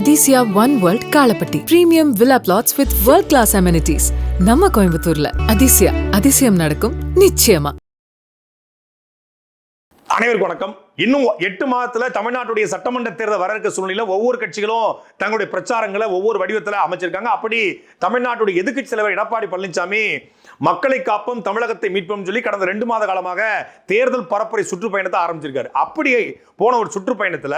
Athisaya one world Kalapatti premium villa plots with world class amenities நம்ம கோயம்புத்தூர்ல. அதிசயா அதிசயம் நடக்கும் நிச்சயமா. அனைவருக்கும் வணக்கம். இன்னும் எட்டு மாதத்துல தமிழ்நாட்டுடைய சட்டமன்ற தேர்தல் வர இருக்க சூழ்நிலையில ஒவ்வொரு கட்சிகளும் தங்களுடைய பிரச்சாரங்களை ஒவ்வொரு வடிவத்தில் அமைச்சிருக்காங்க. அப்படி தமிழ்நாட்டுடைய எதிர்க்கட்சி தலைவர் எடப்பாடி பழனிசாமி மக்களை காப்போம் தமிழகத்தை மீட்போம் சொல்லி கடந்த ரெண்டு மாத காலமாக தேர்தல் பரப்புரை சுற்றுப்பயணத்தை ஆரம்பிச்சிருக்காரு. அப்படி போன ஒரு சுற்றுப்பயணத்துல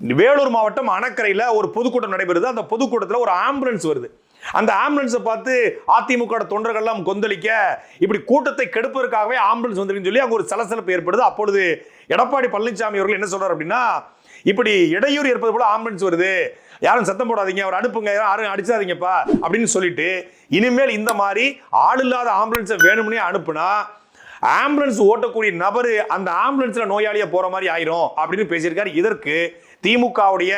வேலூர் மாவட்டம் அணக்கரையில் ஒரு பொதுக்கூட்டம் நடைபெறுது. அந்த பொதுக்கூட்டத்தில் ஒரு ஆம்புலன்ஸ் வருது. அந்த ஆம்புலன்ஸை பார்த்து அதிமுக தொண்டர்கள்லாம் கொந்தளிக்க இப்படி கூட்டத்தை கெடுப்பதற்காகவே ஆம்புலன்ஸ் வந்திருக்குன்னு சொல்லி அங்கே ஒரு சலசலப்பு ஏற்படுது. அப்பொழுது எடப்பாடி பழனிசாமி அவர்கள் என்ன சொல்றாரு அப்படின்னா இப்படி இடையூறு ஏற்பது போல ஆம்புலன்ஸ் வருது. யாரும் சத்தம் போடாதீங்க அவர் அனுப்புங்க யாரும் அடிச்சாதீங்கப்பா அப்படின்னு சொல்லிட்டு இனிமேல் இந்த மாதிரி ஆள் இல்லாத ஆம்புலன்ஸை வேணும்னே அனுப்புனா ஆம்புலன்ஸ் ஓட்டக்கூடிய நபர் அந்த ஆம்புலன்ஸில் நோயாளியாக போகிற மாதிரி ஆயிரும் அப்படின்னு பேசியிருக்காரு. இதற்கு திமுகவுடைய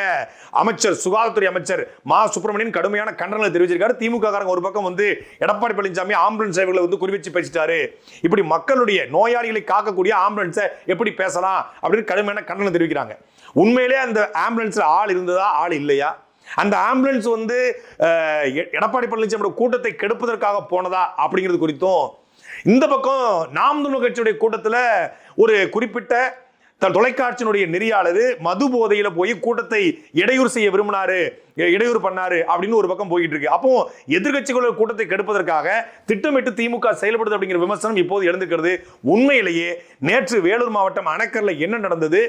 அமைச்சர் சுகாதாரத்துறை அமைச்சர் மா. சுப்பிரமணியன் கடுமையான கண்டனங்களை தெரிவிச்சிருக்காரு. திமுக காரங்க ஒரு பக்கம் வந்து எடப்பாடி பழனிசாமி ஆம்புலன்ஸ் சேவைகளை வந்து குறிவச்சு பேசிட்டாரு. இப்படி மக்களுடைய நோயாளிகளை காக்கக்கூடிய ஆம்புலன்ஸை எப்படி பேசலாம் அப்படின்னு கடுமையான கண்டனம் தெரிவிக்கிறாங்க. உண்மையிலே அந்த ஆம்புலன்ஸில் ஆள் இருந்ததா ஆள் இல்லையா? அந்த ஆம்புலன்ஸ் வந்து எ- எடப்பாடி பழனிசாமியோட கூட்டத்தை கெடுப்பதற்காக போனதா அப்படிங்கிறது குறித்தும் இந்த பக்கம் நாம் தமிழ் கட்சியுடைய கூட்டத்தில் ஒரு குறிப்பிட்ட தன் தொலைக்காட்சியினுடைய நெறியாளர் மது போதையில போய் கூட்டத்தை இடையூறு செய்ய விரும்பினாரு இடையூறு பண்ணாரு அப்படின்னு ஒரு பக்கம் போயிட்டு இருக்கு. அப்போ எதிர்கட்சிகளோட கூட்டத்தை கெடுப்பதற்காக திட்டமிட்டு திமுக செயல்படுது அப்படிங்கிற விமர்சனம் இப்போது எழுந்துக்கிறது உண்மையிலேயே நேற்று வேலூர் மாவட்டம் அணக்கரில் என்ன நடந்தது?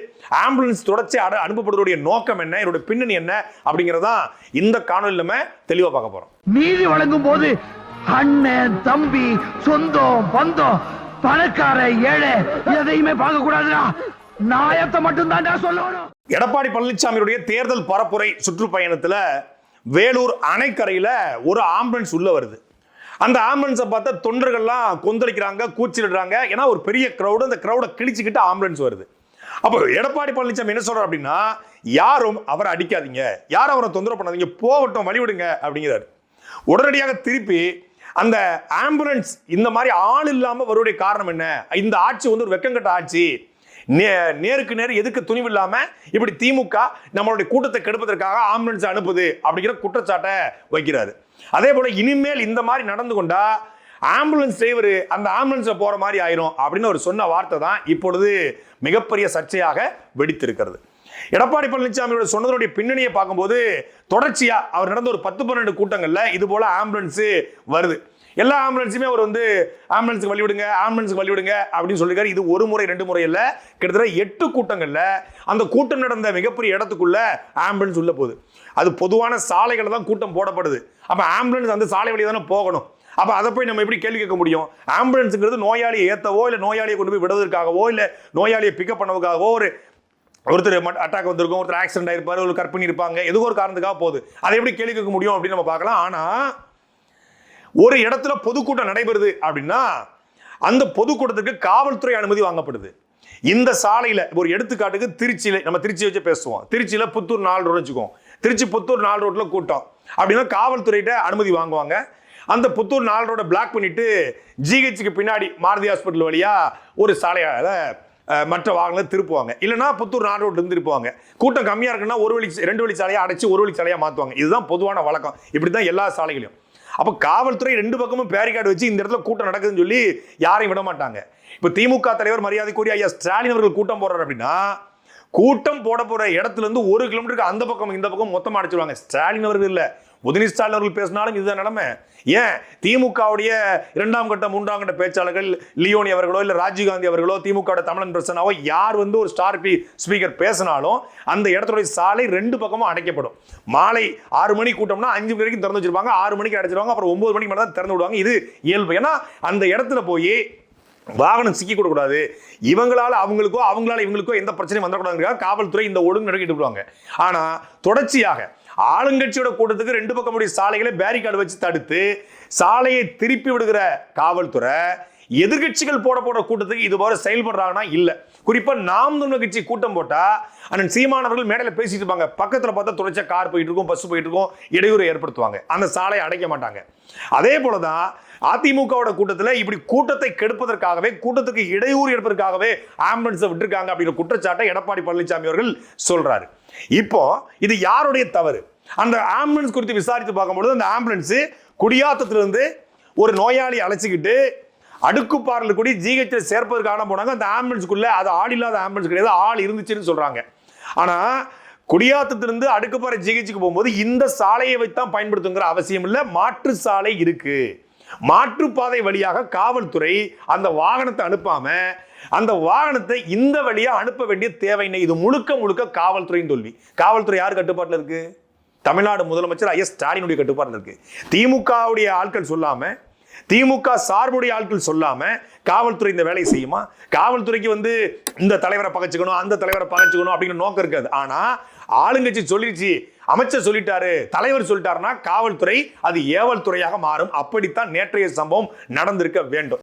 ஆம்புலன்ஸ் தொடர்ச்சி அட அனுப்பப்படுவதுடைய நோக்கம் என்ன? என்னுடைய பின்னணி என்ன? அப்படிங்கிறதான் இந்த காணொலி நம்ம தெளிவா பார்க்க போறோம். நீதி வழங்கும் போது அண்ணன் தம்பி சொந்தம் பந்தம் பணக்கார ஏழை எதையுமே பார்க்க கூடாதுடா நாயத்தை மட்டும் தான்டா சொல்லணும். எடப்பாடி பழனிசாமியுடைய தேர்தல் பரப்புரை சுற்றுப்பயணத்துல வேலூர் அணைக்கரையில ஒரு ஆம்புலன்ஸ் உள்ள வருது. அந்த ஆம்புலன்ஸை பார்த்தா தொண்டர்கள்லாம் கொந்தளிக்கிறாங்க கூச்சலிடுறாங்க. ஏன்னா ஒரு பெரிய க்ரௌடு அந்த க்ரௌடை கிழிச்சிக்கிட்டு ஆம்புலன்ஸ் வருது. அப்போ எடப்பாடி பழனிசாமி என்ன சொல்றாரு அப்படின்னா யாரும் அவரை அடிக்காதீங்க. யாரும் அவரை தொந்தரவு பண்ணாதீங்க. போகட்டும் வழிவிடுங்க அப்படிங்கிறாரு. உடனடியாக திருப்பி அந்த ஆம்புலன்ஸ் இந்த மாதிரி ஆள் இல்லாமல் வருவடைய காரணம் என்ன? இந்த ஆட்சி வந்து ஒரு வெக்கங்கட்ட ஆட்சி. நே- நேருக்கு நேர் எதுக்கு துணிவு இல்லாமல் இப்படி திமுக நம்மளுடைய கூட்டத்தை கெடுப்பதற்காக ஆம்புலன்ஸ் அனுப்புது அப்படிங்கிற குற்றச்சாட்டை வைக்கிறாரு. அதே போல் இனிமேல் இந்த மாதிரி நடந்து கொண்டா ஆம்புலன்ஸ் டிரைவர் அந்த ஆம்புலன்ஸில் போகிற மாதிரி ஆயிரும் அப்படின்னு அவர் சொன்ன வார்த்தை தான் இப்பொழுது மிகப்பெரிய சர்ச்சையாக வெடித்திருக்கிறது. எடப்பாடி பழனிசாமியோட சொன்னதனுடைய பின்னணியை பார்க்கும்போது தொடர்ச்சியாக அவர் நடந்த ஒரு பத்து பன்னெண்டு கூட்டங்களில் இது போல் ஆம்புலன்ஸு வருது. எல்லா ஆம்புலன்ஸுமே அவர் வந்து ஆம்புலன்ஸுக்கு வழி விடுங்க ஆம்புலன்ஸுக்கு வழி விடுங்க அப்படின்னு சொல்லியிருக்காரு. இது ஒரு முறை ரெண்டு முறை இல்லை. கிட்டத்தட்ட எட்டு கூட்டங்களில் அந்த கூட்டம் நடந்த மிகப்பெரிய இடத்துக்குள்ள ஆம்புலன்ஸ் உள்ள போகுது. அது பொதுவான சாலைகளில் தான் கூட்டம் போடப்படுது. அப்போ ஆம்புலன்ஸ் அந்த சாலை வழியா தானே போகணும். அப்போ அதை போய் நம்ம எப்படி கேள்வி கேட்க முடியும்? ஆம்புலன்ஸுங்கிறது நோயாளியை ஏற்றவோ இல்லை நோயாளியை கொண்டு போய் விடுவதற்காகவோ இல்லை நோயாளியை பிக்கப் பண்ணதுக்காகவோ ஒரு ஒருத்தர் அட்டாக் வந்திருக்கும் ஒருத்தர் ஆக்சிடென்ட் ஆயிருப்பார் ஒரு கற்பிணி இருப்பாங்க எதுவும் ஒரு காரணத்துக்காக போகுது. அதை எப்படி கேள்வி கேட்க முடியும் அப்படின்னு நம்ம பார்க்கலாம். ஆனால் ஒரு இடத்துல பொதுக்கூட்டம் நடைபெறுது அப்படின்னா அந்த பொதுக்கூட்டத்துக்கு காவல்துறை அனுமதி வாங்கப்படுது. இந்த சாலையில் ஒரு எடுத்துக்காட்டுக்கு திருச்சியில் நம்ம திருச்சி வச்சு பேசுவோம். திருச்சியில் புத்தூர் நாலு ரோடு வச்சுக்குவோம் திருச்சி புத்தூர் நாலு ரோட்டில் கூட்டம். அப்படின்னா காவல்துறையிட்ட அனுமதி வாங்குவாங்க. அந்த புத்தூர் நாலு ரோட பிளாக் பண்ணிட்டு ஜிஹெச்சுக்கு பின்னாடி மாருதி ஹாஸ்பிட்டல் வழியாக ஒரு சாலையால் மற்ற வாகனங்களை திருப்புவாங்க. இல்லைன்னா புத்தூர் நாடு ரோட்ல திருப்புவாங்க. கூட்டம் கம்மியாக இருக்குன்னா ஒரு வழி ரெண்டு வழி சாலையாக அடைச்சி ஒரு வழி சாலையாக மாற்றுவாங்க இதுதான் பொதுவான வழக்கம். இப்படி தான் எல்லா சாலைகளையும். அப்போ காவல்துறை ரெண்டு பக்கமும் பேரிகார்டு வச்சு இந்த இடத்துல கூட்டம் நடக்குதுன்னு சொல்லி யாரையும் விட மாட்டாங்க. இப்போ திமுக தலைவர் மரியாதைக்குரிய ஐயா ஸ்டாலின் அவர்கள் கூட்டம் போடுறாரு அப்படின்னா கூட்டம் போட போகிற இடத்துல இருந்து ஒரு கிலோமீட்டருக்கு அந்த பக்கம் இந்த பக்கம் மொத்தமாக அடிச்சிருவாங்க. ஸ்டாலின் அவர்கள் இல்லை. உதயநிதி ஸ்டாலின் அவர்கள் பேசினாலும் இதுதான் நிலைமை. ஏன்? திமுகவுடைய இரண்டாம் கட்ட மூன்றாம் கட்ட பேச்சாளர்கள் லியோனி அவர்களோ இல்லை ராஜீவ்காந்தி அவர்களோ திமுக தமிழன் பிரசனாவோ யார் வந்து ஒரு ஸ்டார் பி ஸ்பீக்கர் பேசினாலும் அந்த இடத்துடைய சாலை ரெண்டு பக்கமும் அடைக்கப்படும். மாலை ஆறு மணி கூட்டம்னா அஞ்சு மணி வரைக்கும் திறந்து வச்சிருப்பாங்க. ஆறு மணிக்கு அடைச்சிருவாங்க. அப்புறம் ஒன்பது மணிக்கு மேலே தான் திறந்து விடுவாங்க. இது இயல்பு. ஏன்னா அந்த இடத்துல போய் வாகனம் சிக்கி கூடாது இவங்களால அவங்களுக்கோ அவங்களால இவங்களுக்கோ எந்த பிரச்சனையும் வந்துடக்கூடாதுங்கிறதுக்காக காவல்துறை இந்த ஒழுங்கு நடக்கிட்டு விடுவாங்க ஆனால் தொடர்ச்சியாக ஆளுங்கட்சியோட கூட்டத்துக்கு ரெண்டு பக்கமுடைய சாலைகளை பேரிகார்டு வச்சு தடுத்து சாலையை திருப்பி விடுகிற காவல்துறை எதிர்க்கட்சிகள் போட போட கூட்டத்துக்கு இது போல செயல்படுறாங்கன்னா இல்லை. குறிப்பாக நாம் தமிழர் கட்சி கூட்டம் போட்டால் அண்ணன் சீமானவர்கள் மேடையில் பேசிட்டு இருப்பாங்க. பக்கத்தில் பார்த்தா தொடர்ச்சியா கார் போயிட்டு இருக்கும் பஸ் போயிட்டு இருக்கும் இடையூறு ஏற்படுத்துவாங்க. அந்த சாலையை அடைக்க மாட்டாங்க. அதே போல தான் அதிமுகவோட கூட்டத்தில் இப்படி கூட்டத்தை கெடுப்பதற்காகவே கூட்டத்துக்கு இடையூறு எடுப்பதற்காகவே ஆம்புலன்ஸை விட்டுருக்காங்க அப்படிங்கிற குற்றச்சாட்டை எடப்பாடி பழனிசாமி அவர்கள் சொல்றாரு. இப்போ இது யாருடைய தவறு? அந்த ஆம்புலன்ஸ் குறித்து விசாரித்து பார்க்கும்பொழுது அந்த ஆம்புலன்ஸு குடியாத்தத்திலிருந்து ஒரு நோயாளி அழைச்சிக்கிட்டு அடுக்குப்பாறையில் கூடி ஜிஹெச்சில் சேர்ப்பதற்கான போனாங்க. அந்த ஆம்புலன்ஸுக்குள்ளே அது ஆள் இல்லாத ஆம்புலன்ஸ் கிடையாது. ஆள் இருந்துச்சுன்னு சொல்கிறாங்க ஆனால் குடியாத்தத்திலிருந்து அடுக்குப்பாறை ஜிஹெச்சுக்கு போகும்போது இந்த சாலையை வைத்தான் பயன்படுத்துங்கிற அவசியம் இல்லை. மாற்று சாலை இருக்குது மாற்றுப்பாதை வழியாக காவல்துறை அந்த வாகனத்தை அனுப்பாம அந்த வாகனத்தை இந்த வழியாக அனுப்ப வேண்டிய தேவையில்லை. இது முழுக்க முழுக்க காவல்துறையின் தோல்வி. காவல்துறை யார் கட்டுப்பாட்டில் இருக்குது தமிழ்நாடு முதலமைச்சர் ஐஎஸ் ஸ்டாலினுடைய கட்டுப்பாடு இருக்கு. திமுகவுடைய ஆட்கள் சொல்லாம திமுக சார்புடைய ஆட்கள் சொல்லாம காவல்துறை இந்த வேலையை செய்யுமா? காவல்துறைக்கு வந்து இந்த தலைவரை பகைச்சுக்கணும் அந்த தலைவரை பகைச்சுக்கணும் அப்படிங்கிற நோக்கம் இருக்காது. ஆனா ஆளுங்கட்சி சொல்லிடுச்சு அமைச்சர் சொல்லிட்டாரு தலைவர் சொல்லிட்டாருன்னா காவல்துறை அது ஏவல் துறையாக மாறும். அப்படித்தான் நேற்றைய சம்பவம் நடந்திருக்க வேண்டும்.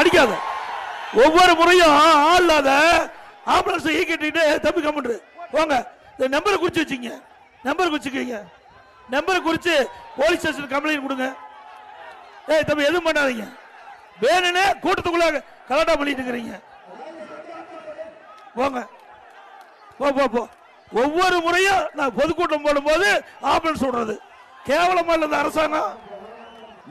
அடிக்காத. ஒவ்வொரு முறையும் ஆள் இல்லாத ஆம்புலன்ஸ் ஈ கட்டிட்டு தப்பி போங்க. இந்த நம்பரை குறிச்சு வச்சுங்க நம்பர் குறிச்சுக்கீங்க நம்பரை குறிச்சு போலீஸ் ஸ்டேஷன் கம்ப்ளைண்ட் கொடுங்க. ஏய் தம்பி எதுவும் பண்ணாதீங்க. வேணும்னே கூட்டத்துக்குள்ள கலாட்டா பண்ணிட்டு இருக்கிறீங்க. போங்க. போ போ போ. ஒவ்வொரு முறையும் நான் பொதுக்கூட்டம் போடும்போது ஆம்புலன்ஸ் விடுறது கேவலமா இல்லை இந்த அரசாங்கம்.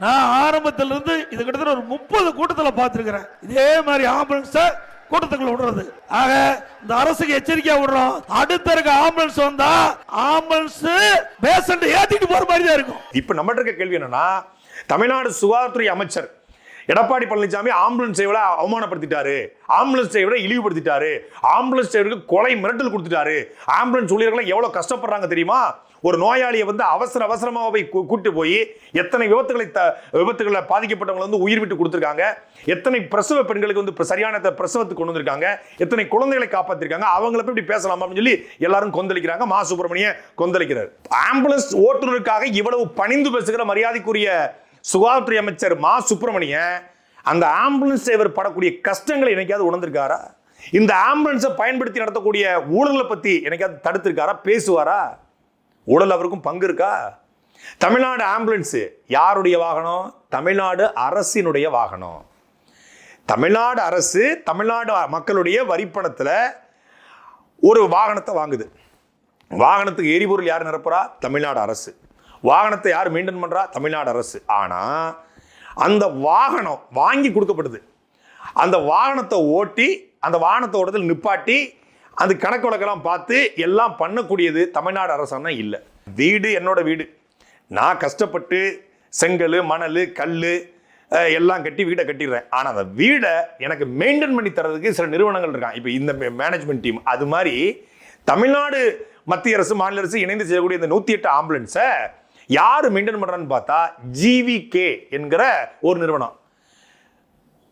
நான் ஆரம்பத்துல இருந்து இது கிட்டத்தட்ட ஒரு முப்பது கூட்டத்தில் பார்த்திருக்கிறேன். இதே மாதிரி ஆம்புலன்ஸை கூட்டத்துக்குள்ள விடுறது. ஆக இந்த அரசுக்கு எச்சரிக்கையா விடுறோம். அடுத்த இருக்க ஆம்புலன்ஸ் வந்தா ஆம்புலன்ஸ் பேஷண்ட் ஏத்திட்டு போற மாதிரி தான் இருக்கும். இப்ப நம்மகிட்ட இருக்க கேள்வி என்னன்னா தமிழ்நாடு சுகாதாரத்துறை அமைச்சர் எடப்பாடி பழனிசாமி ஆம்புலன்ஸ் விட அவமானப்படுத்திட்டாரு. ஆம்புலன்ஸ் டிரைவரை இழிவுபடுத்திட்டாரு. ஆம்புலன்ஸ் டிரைவருக்கு கொலை மிரட்டல் கொடுத்துட்டாரு. ஆம்புலன்ஸ் ஊழியர்கள் எவ்வளவு கஷ்டப்படுறாங்க தெரியுமா? ஒரு நோயாளியை வந்து அவசர அவசரமாக போய் கூட்டு போய் எத்தனை விபத்துகளை த விபத்துகளில் பாதிக்கப்பட்டவங்களை வந்து உயிர் விட்டு கொடுத்துருக்காங்க. எத்தனை பிரசவ பெண்களுக்கு வந்து சரியான பிரசவத்துக்கு கொண்டு வந்திருக்காங்க. எத்தனை குழந்தைகளை காப்பாற்றிருக்காங்க அவங்கள போய் இப்படி பேசலாமா அப்படின்னு சொல்லி எல்லாரும் கொந்தளிக்கிறாங்க. மா சுப்பிரமணிய கொந்தளிக்கிறார். ஆம்புலன்ஸ் ஓட்டுநருக்காக இவ்வளவு பணிந்து பேசுகிற மரியாதைக்குரிய சுகாதாரத்துறை அமைச்சர் மா சுப்பிரமணியன் அந்த ஆம்புலன்ஸ் டிரைவர் படக்கூடிய கஷ்டங்களை என்னைக்காவது உணர்ந்திருக்காரா? இந்த ஆம்புலன்ஸை பயன்படுத்தி நடத்தக்கூடிய ஊழலை பற்றி என்னைக்காவது தடுத்திருக்காரா? பேசுவாரா? ஊழல் அவருக்கும் பங்கு இருக்கா? தமிழ்நாடு ஆம்புலன்ஸு. யாருடைய வாகனம்? தமிழ்நாடு அரசினுடைய வாகனம். தமிழ்நாடு அரசு தமிழ்நாடு மக்களுடைய வரிப்பணத்தில் ஒரு வாகனத்தை வாங்குது. வாகனத்துக்கு எரிபொருள் யார் நிரப்புறா? தமிழ்நாடு அரசு. வாகனத்தை யார் மெயின்டைன் பண்ணுறா தமிழ்நாடு அரசு. ஆனால் அந்த வாகனம் வாங்கி கொடுக்கப்படுது. அந்த வாகனத்தை ஓட்டி அந்த வாகனத்தை ஓட்டத்தில் நிப்பாட்டி அது கணக்கு வழக்கெல்லாம் பார்த்து எல்லாம் பண்ணக்கூடியது தமிழ்நாடு அரசாங்கம் இல்லை. வீடு என்னோட வீடு. நான் கஷ்டப்பட்டு செங்கல் மணல் கல் எல்லாம் கட்டி வீடை கட்டிடுறேன். ஆனால் அந்த வீடை எனக்கு மெயின்டைன் பண்ணி தரதுக்கு சில நிறுவனங்கள் இருக்கான் இப்போ இந்த மேனேஜ்மெண்ட் டீம் அது மாதிரி தமிழ்நாடு மத்திய அரசு மாநில அரசு இணைந்து செய்யக்கூடிய இந்த நூற்றி எட்டு ஆம்புலன்ஸை யார் மெயின்டைன் பண்ணுறான்னு பார்த்தா ஜிவிகே என்கிற ஒரு நிறுவனம்.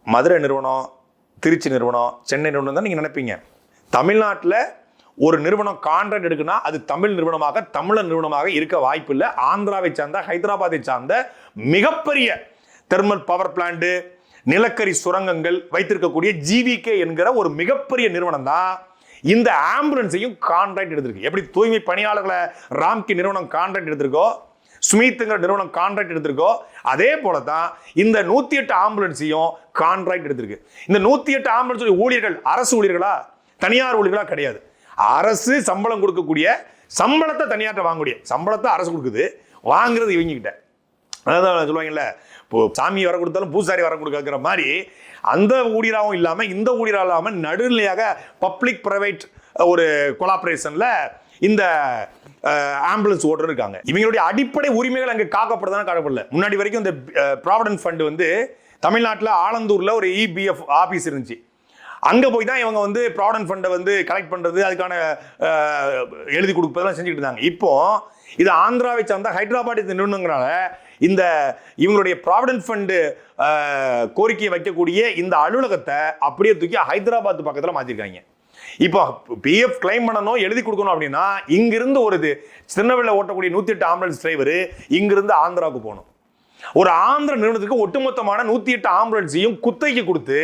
மதுரை நிறுவனம் திருச்சி நிறுவனம் சென்னை நிறுவனம் தான் நீங்கள் நினைப்பீங்க. தமிழ்நாட்டில் ஒரு நிறுவனம் கான்ட்ராக்ட் எடுக்குன்னா அது தமிழ் நிறுவனமாக தமிழர் நிறுவனமாக இருக்க வாய்ப்பு இல்லை ஆந்திராவை சார்ந்த ஹைதராபாத்தை சார்ந்த மிகப்பெரிய தெர்மல் பவர் பிளான்ட் நிலக்கரி சுரங்கங்கள் வைத்திருக்கக்கூடிய ஜிவிகே என்கிற ஒரு மிகப்பெரிய நிறுவனம் தான் இந்த ஆம்புலன்ஸையும் கான்ட்ராக்ட் எடுத்திருக்கு. எப்படி தூய்மை பணியாளர்களை ராம்கி நிறுவனம் கான்ட்ராக்ட் எடுத்திருக்கோ ஸ்மித்ங்கிற நிறுவனம் கான்ட்ராக்ட் எடுத்திருக்கோ அதே போல தான் இந்த நூற்றி எட்டு ஆம்புலன்ஸையும் கான்ட்ராக்ட் எடுத்திருக்கு. இந்த நூற்றி எட்டு ஆம்புலன்ஸ் ஊழியர்கள் அரசு ஊழியர்களா? தனியார் ஊழியர்களாக கிடையாது. அரசு சம்பளம் கொடுக்கக்கூடிய சம்பளத்தை தனியார்ட்ட வாங்கக்கூடிய சம்பளத்தை அரசு கொடுக்குது. வாங்குறது இவங்ககிட்ட. அதான் சொல்லுவாங்கல்ல இப்போ சாமி வர கொடுத்தாலும் பூசாரி வர கொடுக்கற மாதிரி அந்த ஊழியராகவும் இல்லாமல் இந்த ஊழியராக இல்லாமல் நடுநிலையாக பப்ளிக் ப்ரைவேட் ஒரு கொலாபரேஷனில் இந்த ஆம்புலன்ஸ் ஓட்டர் இருக்காங்க. இவங்களுடைய அடிப்படை உரிமைகள் அங்கே காக்கப்படுதானே காக்கப்படல முன்னாடி வரைக்கும் இந்த ப்ராவிடன்ட் ஃபண்டு வந்து தமிழ்நாட்டில் ஆலந்தூரில் ஒரு இபிஎஃப் ஆஃபீஸ் இருந்துச்சு. அங்கே போய் தான் இவங்க வந்து ப்ராவிடன்ட் ஃபண்டை வந்து கலெக்ட் பண்ணுறது அதுக்கான எழுதி கொடுப்பதெல்லாம் செஞ்சுக்கிட்டு இருந்தாங்க. இப்போ இது ஆந்திராவை சார்ந்த ஹைதராபாத் நிறுவனங்கிறனால இந்த இவங்களுடைய ப்ராவிடன்ட் ஃபண்டு கோரிக்கையை வைக்கக்கூடிய இந்த அலுவலகத்தை அப்படியே தூக்கி ஹைதராபாத் பக்கத்தில் மாற்றிருக்காங்க இப்போ பிஎஃப் கிளைம் பண்ணணும் எழுதி கொடுக்கணும் அப்படின்னா இங்கிருந்து ஒரு இது திருநெல்வேலியில் ஓட்டக்கூடிய நூற்றி எட்டு ஆம்புலன்ஸ் டிரைவர் இங்கிருந்து ஆந்திராவுக்கு போகணும். ஒரு ஆந்திர நிறுவனத்துக்கு ஒட்டுமொத்தமான நூற்றி எட்டு ஆம்புலன்ஸையும் குத்தகைக்கு கொடுத்து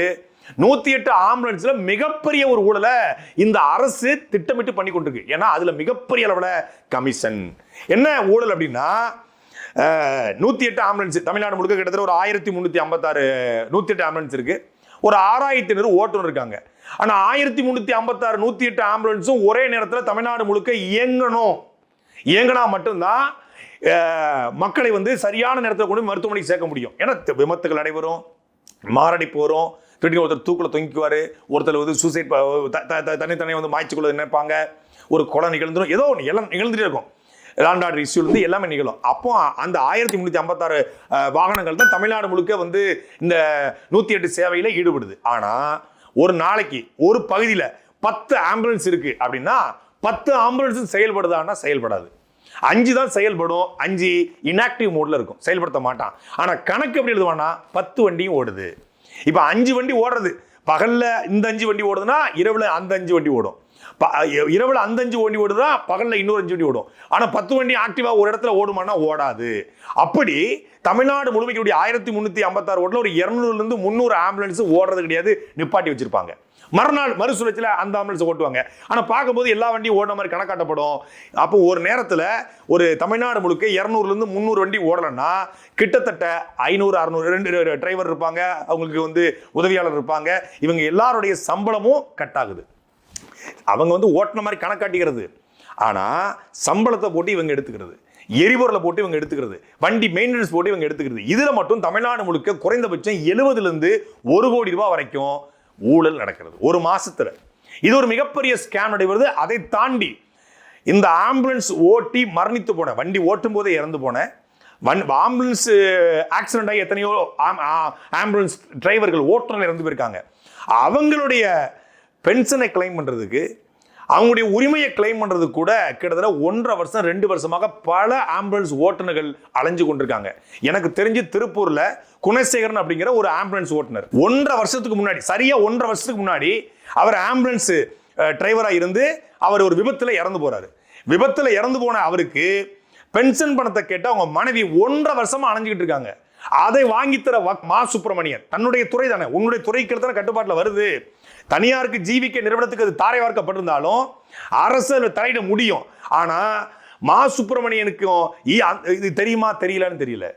நூற்றி எட்டு ஆம்புலன்ஸ்ல மிகப்பெரிய ஒரு ஊழலை இந்த அரசு திட்டமிட்டு பண்ணி கொண்டிருக்கு. ஏன்னா அதுல மிகப்பெரிய அளவில் கமிஷன் என்ன ஊழல் அப்படின்னா நூற்றி எட்டு ஆம்புலன்ஸ் தமிழ்நாடு முழுக்க கிட்டத்தட்ட ஒரு ஆயிரத்தி முந்நூற்றி ஐம்பத்தாறு நூற்றி எட்டு ஆம்புலன்ஸ் இருக்கு. ஒரு ஆறாயிரத்தி ஐநூறு ஓட்டுநர் இருக்காங்க. ஆனா ஆயிரத்தி முன்னூத்தி ஐம்பத்தாறு நூத்தி எட்டு ஆம்புலன்ஸும் ஒரே நேரத்தில் தமிழ்நாடு முழுக்க இயங்கணும். இயங்கினா மட்டும்தான் மக்களை வந்து சரியான நேரத்தில் கொண்டு மருத்துவமனைக்கு சேர்க்க முடியும். ஏன்னா விபத்துகள் நடைபெறும் மாரடைப்பு வரும் திடீர்னு ஒருத்தர் தூக்கில் தொங்கிக்குவார் ஒருத்தர் வந்து சூசைட் தனி தனியாக வந்து மாய்ச்சிக்குள்ள நினைப்பாங்க. ஒரு கொலை நிகழ்ந்துடும் ஏதோ ஒன்று எல்லாம் நிகழ்ந்துட்டே இருக்கும். லேண்ட் ஆர்டர் இஷ்யூலேருந்து எல்லாமே நிகழும். அப்போ அந்த ஆயிரத்தி முந்நூற்றி ஐம்பத்தாறு வாகனங்கள் தான் தமிழ்நாடு முழுக்க வந்து இந்த நூற்றி எட்டு சேவையில் ஈடுபடுது. ஆனால் ஒரு நாளைக்கு ஒரு பகுதியில் பத்து ஆம்புலன்ஸ் இருக்குது அப்படின்னா பத்து ஆம்புலன்ஸும் செயல்படுதான்னா செயல்படாது. அஞ்சு தான் செயல்படும். அஞ்சு இன்ஆக்டிவ் மோடில் இருக்கும். செயல்படுத்த மாட்டான். ஆனால் கணக்கு எப்படி எழுதுவானா பத்து வண்டியும் ஓடுது. இப்போ அஞ்சு வண்டி ஓடுறது. பகலில் இந்த அஞ்சு வண்டி ஓடுதுன்னா இரவில் அந்த அஞ்சு வண்டி ஓடும். ப- இரவில் அந்த அஞ்சு வண்டி ஓடுதா பகலில் இன்னொரு அஞ்சு வண்டி ஓடும். ஆனால் பத்து வண்டி ஆக்டிவா ஒரு இடத்துல ஓடுமானா ஓடாது. அப்படி தமிழ்நாடு முழுமைக்குடைய ஆயிரத்தி முந்நூற்றி ஐம்பத்தாறு ஓட்டில் ஒரு இரநூறுலேருந்து முந்நூறு ஆம்புலன்ஸ் ஓடுறது கிடையாது நிப்பாட்டி வச்சுருப்பாங்க. மறுநாள் மறுசுழற்சியில் அந்த ஆம்புலன்ஸை ஓட்டுவாங்க ஆனால் பார்க்கும்போது எல்லா வண்டியும் ஓடின மாதிரி கணக்காட்டப்படும். அப்போ ஒரு நேரத்தில் ஒரு தமிழ்நாடு முழுக்க இரநூறுலேருந்து முந்நூறு வண்டி ஓடலைன்னா கிட்டத்தட்ட ஐநூறு அறநூறு ரெண்டு டிரைவர் இருப்பாங்க. அவங்களுக்கு வந்து உதவியாளர் இருப்பாங்க. இவங்க எல்லாருடைய சம்பளமும் கட் ஆகுது. அவங்க வந்து ஓட்டுன மாதிரி கணக்காட்டிக்கிறது. ஆனால் சம்பளத்தை போட்டு இவங்க எடுத்துக்கிறது. எரிபொருளை போட்டு இவங்க எடுத்துக்கிறது. வண்டி மெயின்டெனன்ஸ் போட்டு இவங்க எடுத்துக்கிறது. இதில் மட்டும் தமிழ்நாடு முழுக்க குறைந்தபட்சம் எழுபதுலேருந்து ஒரு கோடி ரூபாய் வரைக்கும் ஊழல் நடக்கிறது. ஒரு மாசத்துல. இது ஒரு மிகப்பெரிய ஸ்கேம் நடைபெறுது. அதை தாண்டி இந்த ஆம்புலன்ஸ் ஓட்டி மரணித்து போன வண்டி ஓட்டும் போதே இறந்து போன வன் ஆம்புலன்ஸ் ஆக்சிடென்ட் ஆகி எத்தனையோ ஆம்- ஆம்புலன்ஸ் டிரைவர்கள் ஓட்டுநர்கள் இறந்து போயிருக்காங்க. அவங்களுடைய பென்ஷனை கிளைம் பண்ணுறதுக்கு அவங்களுடைய உரிமையை கிளைம் பண்ணுறதுக்கு கூட கிட்டத்தட்ட ஒன்றரை வருஷம் ரெண்டு வருஷமாக பல ஆம்புலன்ஸ் ஓட்டுநர்கள் அலைஞ்சு கொண்டிருக்காங்க. எனக்கு தெரிஞ்சு திருப்பூரில் குணசேகரன் அப்படிங்கிற ஒரு ஆம்புலன்ஸ் ஓட்டுநர். ஒன்றரை வருஷத்துக்கு முன்னாடி சரியாக ஒன்றரை வருஷத்துக்கு முன்னாடி அவர் ஆம்புலன்ஸ் டிரைவராக இருந்து அவர் ஒரு விபத்தில் இறந்து போகிறாரு விபத்தில் இறந்து போன அவருக்கு பென்ஷன் பணத்தை கேட்டு அவங்க மனைவி ஒன்றரை வருஷமாக அலைஞ்சிக்கிட்டு இருக்காங்க. அதை வாங்கித்தர வ- மா சுப்பிரமணியன் தன்னுடைய துறை தானே உன்னுடைய துறைக்கு தானே கட்டுப்பாட்டில் வருது. தனியாருக்கு ஜீவிக்க நிறுவனத்துக்கு அது தாரை வார்க்கப்பட்டிருந்தாலும் அரசு அதில் தலையிட முடியும். ஆனால் மா சுப்பிரமணியனுக்கும் இ- இது தெரியுமா தெரியலன்னு தெரியல.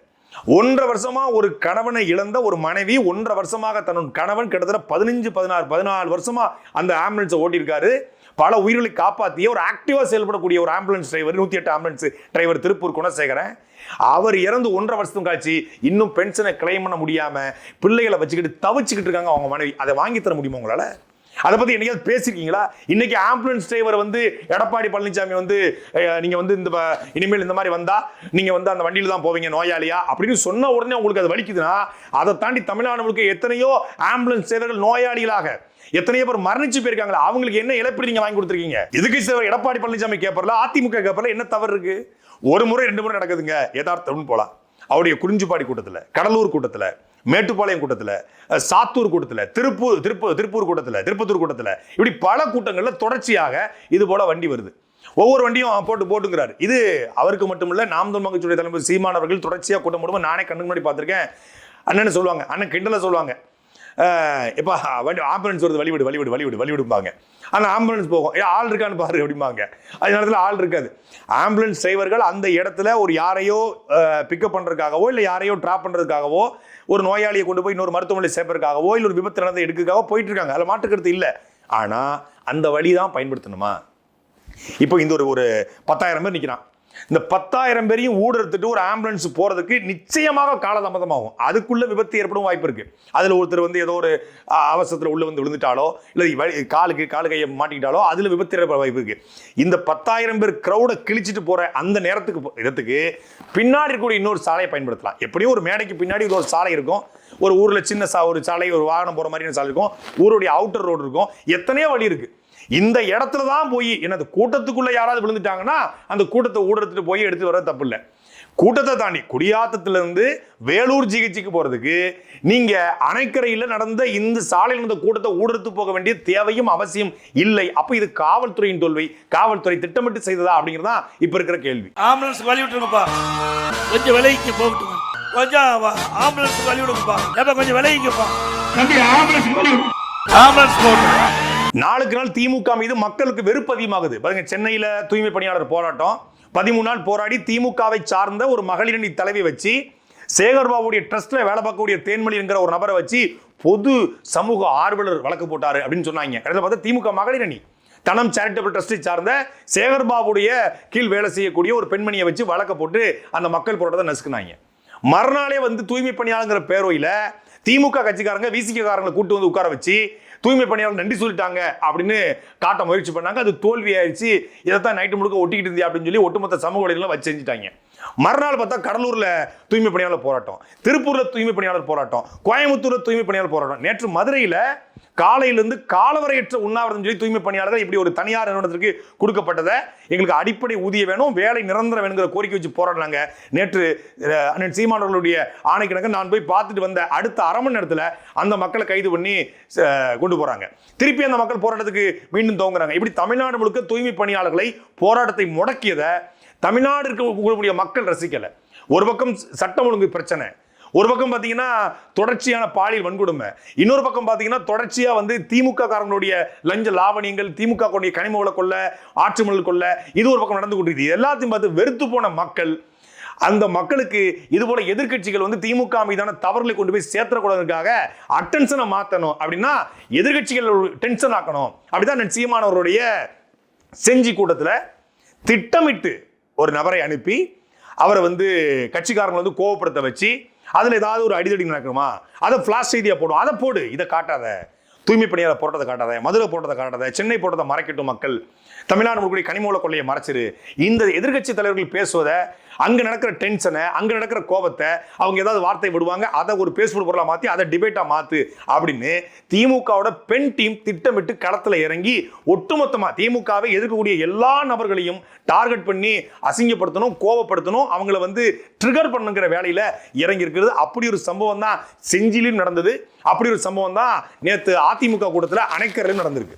ஒன்றரை வருஷமா ஒரு கணவனை இழந்த ஒரு மனைவி ஒன்றரை வருஷமாக தன்னோட கணவன் கிட்டத்தட்ட பதினஞ்சு பதினாறு பதினாலு வருஷமா அந்த ஆம்புலன்ஸை ஓட்டியிருக்காரு. பல உயிர்களை காப்பாற்றிய ஒரு ஆக்டிவாக செயல்படக்கூடிய ஒரு ஆம்புலன்ஸ் டிரைவர் நூற்றி எட்டு ஆம்புலன்ஸ் டிரைவர் திருப்பூர் குணசேகரன். அவர் இறந்து ஒன்றரை வருஷத்துக்கு காட்சி இன்னும் பென்ஷனை கிளைம் பண்ண முடியாம பிள்ளைகளை வச்சுக்கிட்டு தவிச்சுக்கிட்டு இருக்காங்க அவங்க மனைவி. அதை வாங்கி தர முடியுமா உங்களால? அதை பத்தி என்னைக்காவது பேசிருக்கீங்களா? இன்னைக்கு ஆம்புலன்ஸ் டிரைவர் வந்து எடப்பாடி பழனிசாமி வந்து நீங்க வந்து இந்த இனிமேல் இந்த மாதிரி வந்தா நீங்க வந்து அந்த வண்டியில தான் போவீங்க நோயாளியா? அப்படின்னு சொன்ன உடனே உங்களுக்கு அது வலிக்குதுன்னா அதை தாண்டி தமிழ்நாடு முழுக்க எத்தனையோ ஆம்புலன்ஸ் சேவைகள் நோயாளிகளாக எத்தனையோ பேர் மரணிச்சு போயிருக்காங்களா அவங்களுக்கு என்ன இழப்பீடு நீங்க வாங்கி கொடுத்துருக்கீங்க? இதுக்கு எடப்பாடி பழனிசாமி கேப்பர்ல அதிமுக கேப்பர்ல என்ன தவறு இருக்கு? ஒரு முறை ரெண்டு முறை நடக்குதுங்க. யதார்த்தம்னு போகலாம் அவருடைய குறிஞ்சிப்பாடி கூட்டத்தில் கடலூர் கூட்டத்தில் மேட்டுப்பாளையம் கூட்டத்தில் சாத்தூர் கூட்டத்தில் திருப்பூர் திருப்பூர் திருப்பூர் கூட்டத்தில் திருப்பத்தூர் கூட்டத்தில் இப்படி பல கூட்டங்களில் தொடர்ச்சியாக இது போல வண்டி வருது. ஒவ்வொரு வண்டியும் போட்டு போட்டுங்கிறார். இது அவருக்கு மட்டுமில்ல நாம் தொன்மங்கச்சுடைய மகிழ்ச்சியுடைய சீமானவர்கள் தொடர்ச்சியாக கூட்டம் போடும்போது நானே கண்ணு முன்னாடி பார்த்துருக்கேன். அண்ணன்னு சொல்லுவாங்க அண்ணன் கிண்டலை சொல்லுவாங்க. இப்போ வண்டி ஆம்புலன்ஸ் வருது வழிவிடு வழிவிடு வழிவிடு வழிவிடும்பாங்க. ஆனால் ஆம்புலன்ஸ் போகும். ஏ ஆள் இருக்கான்னு பாரு அப்படிம்பாங்க. அது நேரத்தில் ஆள் இருக்காது. ஆம்புலன்ஸ் டிரைவர்கள் அந்த இடத்துல ஒரு யாரையோ பிக்கப் பண்ணுறதுக்காகவோ இல்லை யாரையோ ட்ராப் பண்ணுறதுக்காகவோ ஒரு நோயாளியை கொண்டு போய் இன்னொரு மருத்துவமனை சேர்ப்பதற்காகவோ இல்லை ஒரு விபத்து நடந்த எடுக்கிறதுக்காகவோ போயிட்டு இருக்காங்க அதில் மாற்றுக்கிறது இல்லை. ஆனால் அந்த வழி தான் பயன்படுத்தணுமா? இப்போ இந்த ஒரு ஒரு பத்தாயிரம் பேர் நிற்கிறான் இந்த பத்தாயிரம் பேரையும் ஊடுருத்துட்டு ஒரு ஆம்புலன்ஸ் போகிறதுக்கு நிச்சயமாக காலதாமதமாகும். அதுக்குள்ள விபத்து ஏற்படும் வாய்ப்பு இருக்கு. அதில் ஒருத்தர் வந்து ஏதோ ஒரு அவசரத்தில் உள்ளே வந்து விழுந்துட்டாலோ இல்லை வழி- காலுக்கு காலு கையை மாட்டிக்கிட்டாலோ அதில் விபத்து ஏற்பட வாய்ப்பு இருக்கு. இந்த பத்தாயிரம் பேர் க்ரௌடை கிழிச்சிட்டு போகிற அந்த நேரத்துக்கு இடத்துக்கு பின்னாடி இருக்கக்கூடிய இன்னொரு சாலையை பயன்படுத்தலாம். எப்படியும் ஒரு மேடைக்கு பின்னாடி ஒரு சாலை இருக்கும். ஒரு ஊரில் சின்ன சா ஒரு சாலை ஒரு வாகனம் போகிற மாதிரியான சாலை இருக்கும். ஊருடைய அவுட்டர் ரோடு இருக்கும். எத்தனையோ வழி இருக்குது இந்த இடத்துல தான் போய் என்னது கூட்டத்துக்குள்ள யாராவது விழுந்துட்டாங்கன்னா அந்த கூட்டத்தை ஊடுறதுட்டு போய் எடுத்து வர தப்பு இல்லை கூட்டத்தை தாண்டி குடியாத்தத்துல இருந்து வேலூர் சிகிச்சைக்கு போறதுக்கு நீங்க அணைக்கரையில் நடந்த இந்த சாலையில் நடந்த கூட்டத்தை ஊடுருத்து போக வேண்டிய தேவையும் அவசியம் இல்லை. அப்ப இது காவல்துறையின் தோல்வி. காவல்துறை திட்டமிட்டு செய்ததா அப்படிங்கிறதா இப்ப இருக்கிற கேள்வி. ஆம்புலன்ஸ் வழி விட்டுருங்கப்பா. கொஞ்சம் விலகிக்க போகட்டுங்க கொஞ்சம் ஆம்புலன்ஸ் வழி விடுங்கப்பா. கொஞ்சம் விலகிக்கப்பா ஆம்புலன்ஸ் போகட்டும்? நாளுக்கு நாள் திமுக மீது மக்களுக்கு வெறுப்பு அதிகமாகுது பாருங்க சென்னையில தூய்மை பணியாளர் போராட்டம். பதிமூணு நாள் போராடி திமுகவை சார்ந்த ஒரு மகளிரணி தலைவி வச்சு சேகர்பாபுடைய ட்ரஸ்ட்ல வேலை பார்க்கக்கூடிய தேன்மொழி என்கிற ஒரு நபரை வச்சு பொது சமூக ஆர்வலர் வழக்கு போட்டாரு அப்படின்னு சொன்னாங்க. கடைசியில் பார்த்தா திமுக மகளிர் அணி தனம் சேரிட்டபிள் ட்ரஸ்டை சார்ந்த சேகர்பாபுடைய கீழ் வேலை செய்யக்கூடிய ஒரு பெண்மணியை வச்சு வழக்க போட்டு அந்த மக்கள் போராட்டத்தை நசுக்குனாங்க. மறுநாளே வந்து தூய்மை பணியாளங்கிற பேரோயில திமுக கட்சிக்காரங்க விசிக்காரங்களை கூட்டு வந்து உட்கார வச்சு தூய்மை பணியாளர் நன்றி சொல்லிட்டாங்க அப்படின்னு காட்ட முயற்சி பண்ணாங்க. அது தோல்வி ஆயிடுச்சு. இதைத்தான் நைட்டு முழுக்க ஒட்டிக்கிட்டு இருந்தே அப்படின்னு சொல்லி ஒட்டுமொத்த சமூக வலைதளம் வச்சு செஞ்சுட்டாங்க. மறுநாள் பார்த்தா கடலூரில் தூய்மை பணியாளர் போராட்டம். திருப்பூரில் தூய்மை பணியாளர் போராட்டம். கோயம்புத்தூரில் தூய்மை பணியாளர் போராட்டம். நேற்று மதுரையில் காலையிலிருந்து காலவரையற்ற உண்ணாவிரதம் சொல்லி தூய்மை பணியாளர்கள் இப்படி ஒரு தனியார் நிறுவனத்திற்கு கொடுக்கப்பட்டதை எங்களுக்கு அடிப்படை ஊதியம் வேணும் வேலை நிரந்தரம் வேணுங்கிற கோரிக்கை வச்சு போராடினாங்க நேற்று அண்ணன் சீமானவர்களுடைய ஆணைக்கிணங்க நான் போய் பார்த்துட்டு வந்த அடுத்த அரை மணி நேரத்தில் அந்த மக்களை கைது பண்ணி கொண்டு போகிறாங்க திருப்பி அந்த மக்கள் போராட்டத்துக்கு மீண்டும் தோங்குறாங்க இப்படி தமிழ்நாடு முழுக்க தூய்மை பணியாளர்களை போராட்டத்தை முடக்கியதை தமிழ்நாடு இருக்கக்கூடிய மக்கள் ரசிக்கலை. ஒரு பக்கம் சட்டம் ஒழுங்கு பிரச்சனை ஒரு பக்கம் பார்த்தீங்கன்னா தொடர்ச்சியான பாலியல் வன்கொடுமை இன்னொரு பக்கம் பார்த்தீங்கன்னா தொடர்ச்சியாக வந்து திமுக காரங்களுடைய லஞ்ச லாவணியங்கள் திமுக கொண்டிய கனிம வள கொள்ள ஆற்று மணல் கொள்ள இது ஒரு பக்கம் நடந்து கொண்டிருக்கு இது எல்லாத்தையும் பார்த்து வெறுத்து போன மக்கள் அந்த மக்களுக்கு இது போல எதிர்க்கட்சிகள் வந்து திமுக மீதான தவறுகளை கொண்டு போய் சேர்த்தக்கூடாதுக்காக அட்டென்ஷனை மாற்றணும் அப்படின்னா எதிர்கட்சிகள் டென்ஷன் ஆக்கணும். அப்படிதான் நான் சீமானவருடைய செஞ்சி கூட்டத்தில் திட்டமிட்டு ஒரு நபரை அனுப்பி அவரை வந்து கட்சிக்காரங்களை வந்து கோவப்படுத்த வச்சு அதில் ஏதாவது ஒரு அடிதடி நடக்குமா? அதை ஃப்ளாஷ் செய்தியாக போடும் அதை போடு. இதை காட்டாத. தூய்மை பணியாளர் போட்டதை காட்டாத. மதுரை போட்டதை காட்டாத. சென்னை போட்டதை மறைக்கட்டும் மக்கள். தமிழ்நாடு முழுக்கூடிய கனிமூல கொள்ளையை மறைச்சிரு. இந்த எதிர்கட்சி தலைவர்கள் பேசுவதை அங்கே நடக்கிற டென்ஷனை அங்கே நடக்கிற கோபத்தை அவங்க ஏதாவது வார்த்தை விடுவாங்க அதை ஒரு பேசுபொருள் பொருளாக மாற்றி அதை டிபேட்டாக மாற்று அப்படின்னு திமுகவோட பெண் டீம் திட்டமிட்டு களத்தில் இறங்கி ஒட்டுமொத்தமாக திமுகவை எதிர்க்கக்கூடிய எல்லா நபர்களையும் டார்கெட் பண்ணி அசிங்கப்படுத்தணும் கோபப்படுத்தணும் அவங்கள வந்து ட்ரிகர் பண்ணுங்கிற வேலையில் இறங்கி இருக்கிறது அப்படி ஒரு சம்பவம் தான் செஞ்சிலும் நடந்தது. அப்படி ஒரு சம்பவம் தான் நேற்று அதிமுக கூட்டத்தில் அணைக்கரையும் நடந்திருக்கு.